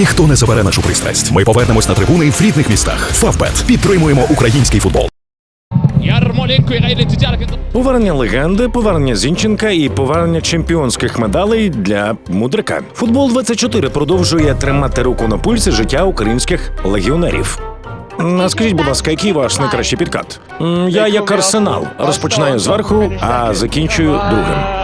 Ніхто не забере нашу пристрасть. Ми повернемось на трибуни в рідних містах. Фавбет підтримуємо український футбол. Повернення легенди, повернення Зінченка і повернення чемпіонських медалей для мудрика. Футбол 24 продовжує тримати руку на пульсі життя українських легіонерів. А Скажіть, будь ласка, який ваш найкращий підкат? Я як арсенал розпочинаю зверху, а закінчую другим.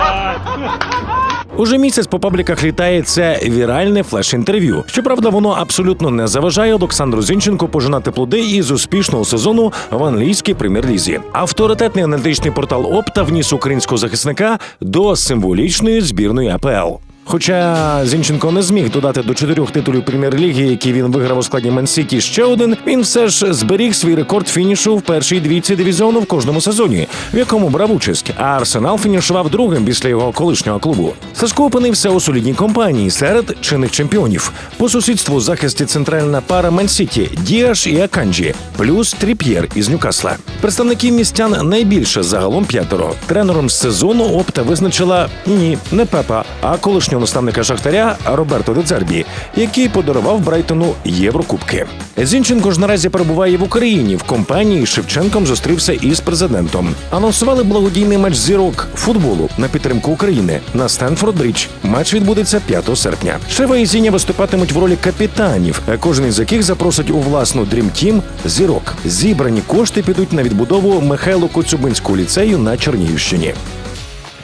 Уже місяць по пабліках літає це віральне флеш-інтерв'ю. Щоправда, воно абсолютно не заважає Олександру Зінченку пожинати плоди із успішного сезону в англійській прем'єр-лізі. Авторитетний аналітичний портал Опта вніс українського захисника до символічної збірної АПЛ. Хоча Зінченко не зміг додати до чотирьох титулів прем'єр-ліги, які він виграв у складі Ман-Сіті ще один, він все ж зберіг свій рекорд фінішу в першій двійці дивізіону в кожному сезоні, в якому брав участь. А Арсенал фінішував другим після його колишнього клубу. Сашко опинився у солідній компанії серед чинних чемпіонів. По сусідству захисті центральна пара Ман-Сіті Діаш і Аканджі, плюс Тріп'єр із Ньюкасла. Представників містян найбільше загалом п'ятеро. Тренером з сезону опта визначила ні, не Пепа, а колишнього наставника Шахтаря Роберто Децербі, який подарував Брайтону Єврокубки. Зінченко ж наразі перебуває в Україні. В компанії Шевченком зустрівся із президентом. Анонсували благодійний матч зірок футболу на підтримку України на Стенфорд Брідж. Матч відбудеться 5 серпня. Шева і Зіня виступатимуть в ролі капітанів, кожен із яких запросить у власну дрімтім зірок. Зібрані кошти підуть на відбудову Михайло Коцюбинського ліцею на Чернігівщині.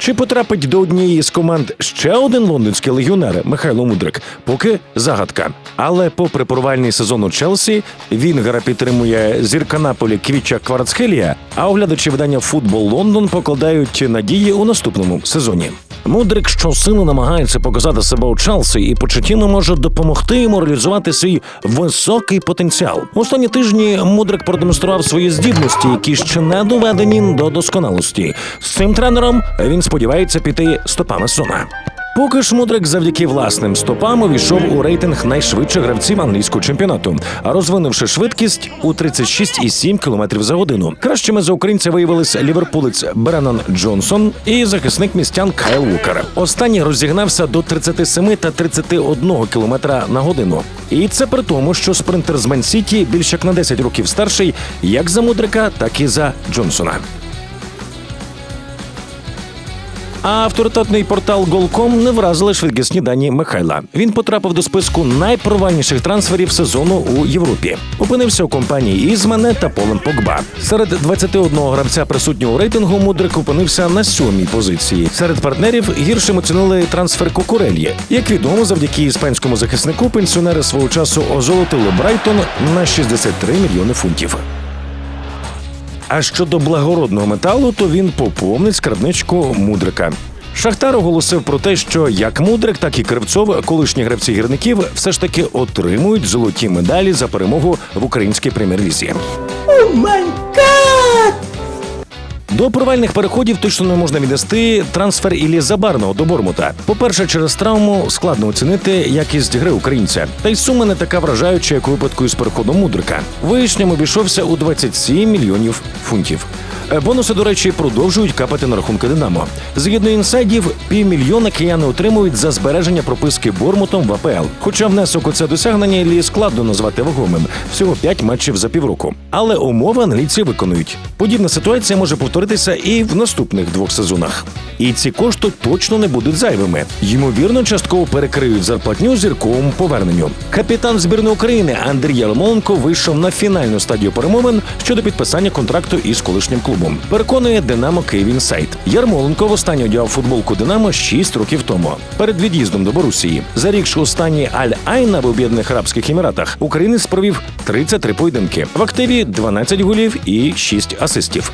Чи потрапить до однієї з команд ще один лондонський легіонер Михайло Мудрик? Поки загадка. Але попри провальний сезон у Челсі, Вінгера підтримує зірка Наполі Квіча Кварцхелія, а оглядачі видання Футбол Лондон покладають надії у наступному сезоні. Мудрик щосили намагається показати себе у Челсі і Почетіно може допомогти йому реалізувати свій високий потенціал. У Останні тижні Мудрик продемонстрував свої здібності, які ще не доведені до досконалості. З цим тренером він сподівається піти стопами сона. Поки ж Мудрик завдяки власним стопам увійшов у рейтинг найшвидших гравців англійського чемпіонату, розвинувши швидкість у 36,7 км за годину. Кращими за українця виявились ліверпулець Бреннан Джонсон і захисник містян Кайл Вукер. Останній розігнався до 37 та 31 км на годину. І це при тому, що спринтер з Мен-Сіті більш як на 10 років старший, як за Мудрика, так і за Джонсона. А авторитетний портал Голком не вразили швидкісні дані Михайла. Він потрапив до списку найпровальніших трансферів сезону у Європі. Опинився у компанії Ізмане та Полем Погба. Серед 21 гравця присутнього рейтингу Мудрик опинився на сьомій позиції. Серед партнерів гіршим оцінили трансфер Кокурельї. Як відомо, завдяки іспанському захиснику пенсіонери свого часу озолотили Брайтон на 63 мільйони фунтів. А щодо благородного металу, то він поповнить скарбничку мудрика. Шахтар оголосив про те, що як Мудрик, так і Кривцов, колишні гравці гірників, все ж таки отримують золоті медалі за перемогу в українській прем'єр-лізі. До провальних переходів точно не можна віднести трансфер Іллі Забарного до Бормута. По-перше, через травму складно оцінити якість гри українця. Та й сума не така вражаюча, як у випадку із переходом мудрика. Вишням обійшовся у 27 мільйонів фунтів. Е, Бонуси, до речі, продовжують капати на рахунки Динамо. Згідно інсайдів, півмільйона кияни отримують за збереження прописки Бормутом в АПЛ. Хоча внесок у це досягнення Іллі складно назвати вагомим всього 5 матчів за півроку. Але умови англійці виконують. Подібна ситуація може повторитися і в наступних двох сезонах. І ці кошти точно не будуть зайвими. Ймовірно, частково перекриють зарплатню зірковому поверненню. Капітан збірної України Андрій Ярмоленко вийшов на фінальну стадію перемовин щодо підписання контракту із колишнім клубом. Переконує Динамо Київ Інсайт. Ярмоленко востаннє одягав футболку Динамо 6 років тому перед від'їздом до Борусії. За рік ж останній Аль Айна в Об'єднаних Арабських Еміратах українець провів 33 поєдинки. В активі 12 голів і 6 асистів.